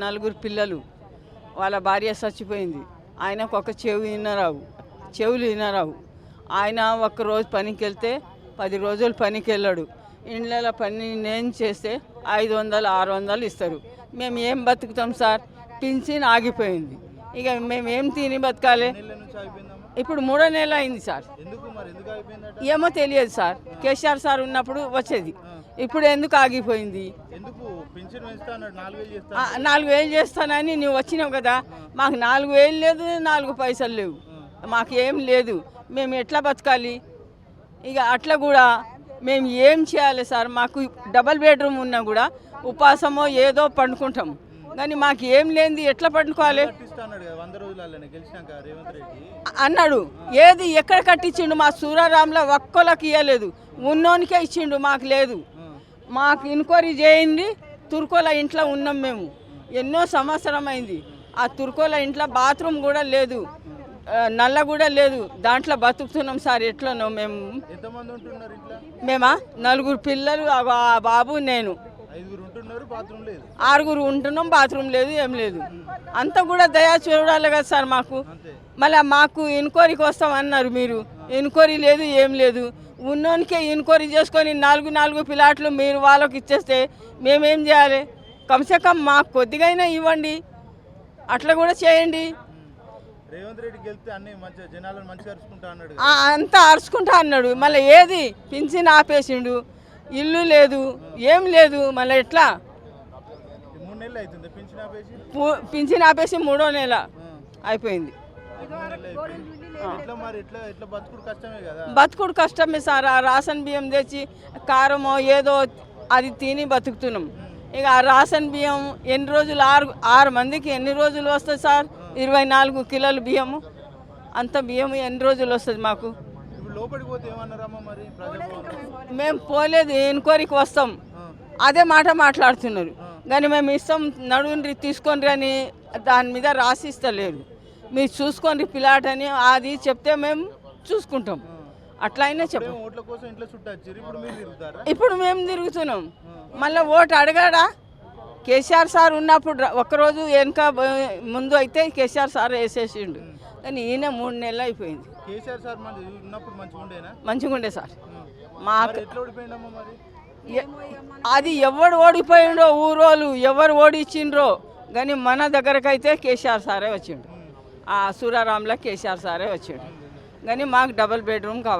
నలుగురు పిల్లలు వాళ్ళ భార్య చచ్చిపోయింది. ఆయనకు ఒక చెవి వినరావు చెవులు వినరావు ఆయన రోజు పనికి వెళ్తే పది రోజులు పనికి వెళ్ళాడు ఇండ్ల పని నేను చేస్తే ఐదు వందలు ఆరు వందలు ఇస్తారు. మేము ఏం బతుకుతాం సార్? పింఛన్ ఆగిపోయింది. ఇక మేము ఏం తిని బతకాలి? ఇప్పుడు మూడో నెల అయింది సార్. ఏమో తెలియదు సార్. కేసీఆర్ సార్ ఉన్నప్పుడు వచ్చేది. ఇప్పుడు ఎందుకు ఆగిపోయింది? నాలుగు వేలు చేస్తానని నువ్వు వచ్చినావు కదా మాకు నాలుగు వేలు లేదు నాలుగు పైసలు లేవు. మాకు ఏం లేదు. మేము ఎట్లా బతకాలి? ఇక అట్లా కూడా మేము ఏం చేయాలి సార్? మాకు డబల్ బెడ్రూమ్ ఉన్నా కూడా ఉపాసమో ఏదో పండుకుంటాం. కానీ మాకు ఏం లేనిది ఎట్లా పండుకోవాలి? అన్నాడు ఏది ఎక్కడ కట్టించిండు మా సూరారాంలో ఒక్కళ్ళకి ఇవ్వలేదు ఉన్నోనికే ఇచ్చిండు మాకు లేదు. మాకు ఎంక్వైరీ చేయండి తుర్కోల ఇంట్లో ఉన్నాం మేము. ఎన్నో సంవత్సరం అయింది ఆ తుర్కోల ఇంట్లో బాత్రూమ్ కూడా లేదు. నల్ల కూడా లేదు. దాంట్లో బతుకుతున్నాం సార్ ఎట్లనో మేము. మేమా? నలుగురు పిల్లలు బాబు నేను. ఆరుగురు ఉంటున్నాం బాత్రూమ్ లేదు ఏం లేదు. అంతా కూడా దయా చూడాలి కదా సార్ మాకు. మళ్ళీ మాకు ఎన్క్వైరీకి వస్తామన్నారు మీరు. ఎన్క్వైరీ లేదు ఏం లేదు. ఉన్నోనికే ఎన్క్వైరీ చేసుకొని నాలుగు నాలుగు పిలాట్లు మీరు వాళ్ళకి ఇచ్చేస్తే మేమేం చేయాలి? కమ్సే కమ్ మాకు కొద్దిగైనా ఇవ్వండి. అట్లా కూడా చేయండి. రేవంత్ రెడ్డి గెలిస్తే అన్ని మంచిగా జనాలను మంచిగా అరుచుకుంటా అన్నాడు అంతా అరుచుకుంటా అన్నాడు. మళ్ళీ ఏది? పింఛన్ ఆపేసిండు. ఇల్లు లేదు ఏం లేదు. మళ్ళీ ఎట్లా? మూడు నెలలు అవుతుంది. పింఛన్ ఆపేసి? పింఛన్ ఆపేసి మూడో నెల అయిపోయింది. బతుకుడు కష్టమే కదా. బతుకుడు కష్టమే సార్. ఆ రాషన్ బియ్యం తెచ్చి కారమో ఏదో అది తిని బతుకుతున్నాం. ఇక ఆ రాషన్ బియ్యం ఎన్ని రోజులు ఆరు ఆరు మందికి ఎన్ని రోజులు వస్తుంది సార్? ఇరవై నాలుగు కిలోలు బియ్యము. అంత బియ్యం ఎన్ని రోజులు వస్తుంది మాకు? మేము పోలేదు. ఎంక్వైరీకి వస్తాం. అదే మాట మాట్లాడుతున్నారు. కానీ మేము ఇస్తాం నడువుని తీసుకొని అని దాని మీద రాసిస్తలేరు మీరు చూసుకోండి పిల్లాట్ అని అది చెప్తే మేము చూసుకుంటాం. అట్లా అయినా చెప్పం. ఇప్పుడు మేము తిరుగుతున్నాం. మళ్ళీ ఓటు అడగాడా? కేసీఆర్ సార్ ఉన్నప్పుడు ఒక్కరోజు వెనక ముందు అయితే కేసీఆర్ సార్ వేసేసిండు. కానీ ఈయన మూడు నెలలు అయిపోయింది. మంచిగా ఉండే సార్. ఎ- అది ఎవడు ఓడిపోయిండో ఊరోళ్ళు ఎవరు ఓడిచ్చిండ్రో కానీ మన దగ్గరకైతే కేసీఆర్ సారే వచ్చిండు. సూరారాంలో కేసీఆర్ సారే వచ్చిండు. కానీ మాకు డబుల్ బెడ్రూమ్ కావాలి.